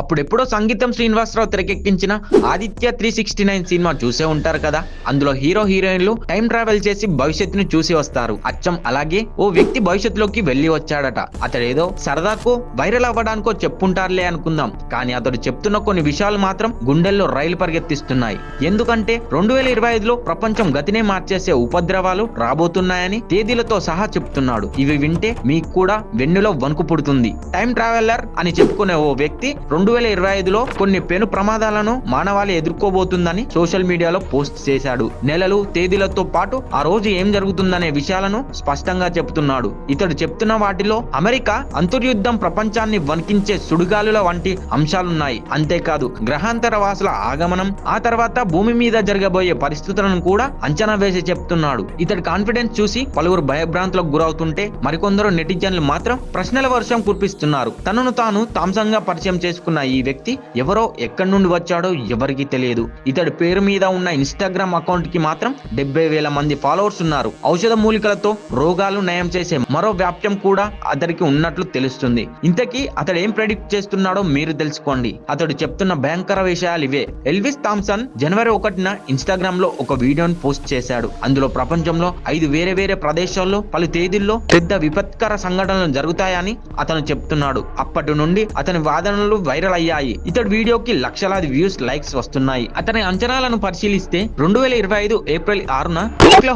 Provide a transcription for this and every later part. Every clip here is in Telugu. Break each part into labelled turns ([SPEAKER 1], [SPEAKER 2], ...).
[SPEAKER 1] అప్పుడెప్పుడో సంగీతం శ్రీనివాసరావు తెరకెక్కించిన Aditya three sixty nine cinema చూసే ఉంటారు కదా. అందులో హీరో హీరోయిన్లు టైం ట్రావెల్ చేసి భవిష్యత్తును చూసి వస్తారు. అచ్చం అలాగే ఓ వ్యక్తి భవిష్యత్తులోకి వెళ్ళి వచ్చాడట. అతడేదో సరదాకు వైరల్ అవ్వడానికో చెప్పుంటారులే అనుకుందాం. కానీ అతడు చెప్తున్న కొన్ని విషయాలు మాత్రం గుండెల్లో రైలు పరిగెత్తిస్తున్నాయి. ఎందుకంటే రెండు వేల ఇరవై ఐదులో ప్రపంచం గతినే మార్చేసే ఉపద్రవాలు రాబోతున్నాయని తేదీలతో సహా చెప్తున్నాడు. ఇవి వింటే మీకు కూడా వెన్నులో వణుకు పుడుతుంది. టైం ట్రావెలర్ అని చెప్పుకునే ఓ వ్యక్తి రెండు రెండు వేల ఇరవై ఐదులో కొన్ని పెను ప్రమాదాలను మానవాళి ఎదుర్కోబోతుందని సోషల్ మీడియాలో పోస్ట్ చేశాడు. నెలలు తేదీలతో పాటు ఆ రోజు ఏం జరుగుతుందనే విషయాలను స్పష్టంగా చెప్తున్నాడు. ఇతడు చెప్తున్న వాటిలో అమెరికా అంతర్యుద్ధం ప్రపంచాన్ని వణికించే సుడిగాలుల వంటి అంశాలున్నాయి. అంతేకాదు గ్రహాంతర వాసుల ఆగమనం ఆ తర్వాత భూమి మీద జరగబోయే పరిస్థితులను కూడా అంచనా వేసి చెప్తున్నాడు. ఇతడి కాన్ఫిడెన్స్ చూసి పలువురు భయభ్రాంతులకు గురవుతుంటే మరికొందరు నెటిజన్లు మాత్రం ప్రశ్నల వర్షం కురిపిస్తున్నారు. తనను తాను తాంసంగా పరిచయం చేసుకున్న ఈ వ్యక్తి ఎవరో ఎక్కడి నుండి వచ్చాడో ఎవరికి తెలియదు. ఇతడి పేరు మీద ఉన్న ఇన్స్టాగ్రామ్ అకౌంట్కి మాత్రం డెబ్బై వేల మంది ఫాలోవర్స్ ఉన్నారు. ఔషధ మూలికలతో రోగాలు నయం చేసే మరో వ్యాప్యం కూడా అతడికి ఉన్నట్లు తెలుస్తుంది. ఇంతకీ అతడు ఏం ప్రెడిక్ట్ చేస్తున్నాడో మీరు తెలుసుకోండి. అతడు చెప్తున్న భయంకర విషయాలు ఇవే. ఎల్విస్ థామ్సన్ జనవరి ఒకటిన ఇన్స్టాగ్రామ్లో ఒక వీడియోను పోస్ట్ చేశాడు. అందులో ప్రపంచంలో ఐదు వేరే వేరే ప్రదేశాల్లో పలు తేదీల్లో పెద్ద విపత్కర సంఘటనలు జరుగుతాయని అతను చెప్తున్నాడు. అప్పటి నుండి అతని వాదనలు వైరల్ అయ్యాయి. ఇతడి వీడియోకి లక్షలాది వ్యూస్ లైక్స్ వస్తున్నాయి. అతని అంచనాలను పరిశీలిస్తే రెండు వేల ఇరవై ఐదు ఏప్రిల్ ఆరున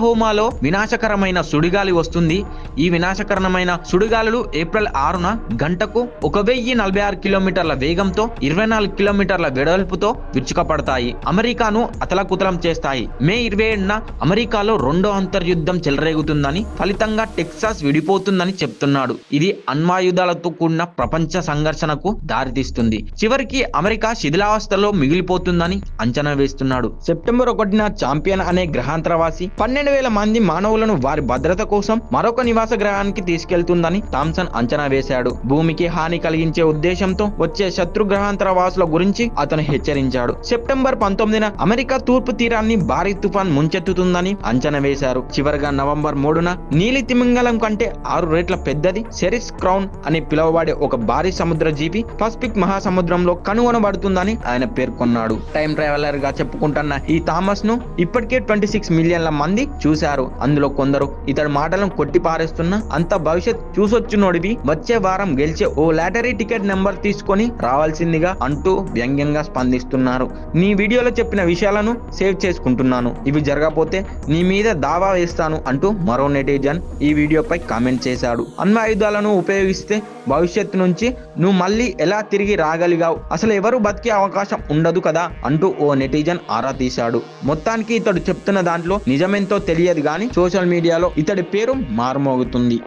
[SPEAKER 1] హోమాలో వినాశకరమైన సుడిగాలి వస్తుంది. ఈ వినాశకరమైన సుడిగాలులు ఏప్రిల్ ఆరున గంటకు ఒక వెయ్యి నలభై ఆరు కిలోమీటర్ల వేగంతో ఇరవై నాలుగు కిలోమీటర్ల వెడల్పుతో విరుచుకపడతాయి. అమెరికాను అతలకుతలం చేస్తాయి. మే ఇరవై ఏడున అమెరికాలో రెండో అంతర్యుద్ధం చెలరేగుతుందని ఫలితంగా టెక్సాస్ విడిపోతుందని చెప్తున్నాడు. ఇది అణ్వాయుధాలతో కూడిన ప్రపంచ సంఘర్షణకు దారితీస్తుంది. చివరికి అమెరికా శిథిలావస్థలో మిగిలిపోతుందని అంచనా వేస్తున్నాడు. సెప్టెంబర్ ఒకటిన చాంపియన్ అనే గ్రహాంతరవాసి పన్నెండు వేల మంది మానవులను వారి భద్రత కోసం మరొక నివాస గ్రహానికి తీసుకెళ్తుందని థామ్సన్ అంచనా వేశాడు. భూమికి హాని కలిగించే ఉద్దేశంతో వచ్చే శత్రు గ్రహాంతరవాసుల గురించి అతను హెచ్చరించాడు. సెప్టెంబర్ పంతొమ్మిదిన అమెరికా తూర్పు తీరాన్ని భారీ తుఫాన్ ముంచెత్తుతుందని అంచనా వేశారు. చివరగా నవంబర్ మూడున నీలి తిమింగలం కంటే ఆరు రేట్ల పెద్దది సెరిస్ క్రౌన్ అని పిలువబడే ఒక భారీ సముద్ర జీవి పసిఫిక్ మహా మహాసముద్రంలో కనుగొనబడుతుందని ఆయన పేర్కొన్నాడు. టైం ట్రావెలర్గా చెప్పుకుంటున్న ఈ థామస్ను ఇప్పటికే ట్వంటీ సిక్స్ మిలియన్ల మంది చూశారు. అందులో కొందరు ఇతడి మాటలను కొట్టి పారేస్తున్నా అంత భవిష్యత్ చూసొచ్చునోడివి వచ్చే వారం గెలిచే ఓ లాటరీ టికెట్ నెంబర్ తీసుకొని రావాల్సిందిగా అంటూ వ్యంగ్యంగా స్పందిస్తున్నారు. నీ వీడియోలో చెప్పిన విషయాలను సేవ్ చేసుకుంటున్నాను. ఇవి జరగకపోతే నీ మీద దావా వేస్తాను అంటూ మరో నెటిజన్ ఈ వీడియోపై కామెంట్ చేశాడు. అణ్వాయుధాలను ఉపయోగిస్తే భవిష్యత్తు నుంచి నువ్వు మళ్ళీ ఎలా తిరిగి రాగలిగావు. అసలు ఎవరు బతికే అవకాశం ఉండదు కదా అంటూ ఓ నెటిజన్ ఆరా తీశాడు. మొత్తానికి ఇతడు చెప్తున్న దాంట్లో నిజమెంతో తెలియదు కానీ సోషల్ మీడియాలో ఇతడి పేరు మారుమోగుతుంది.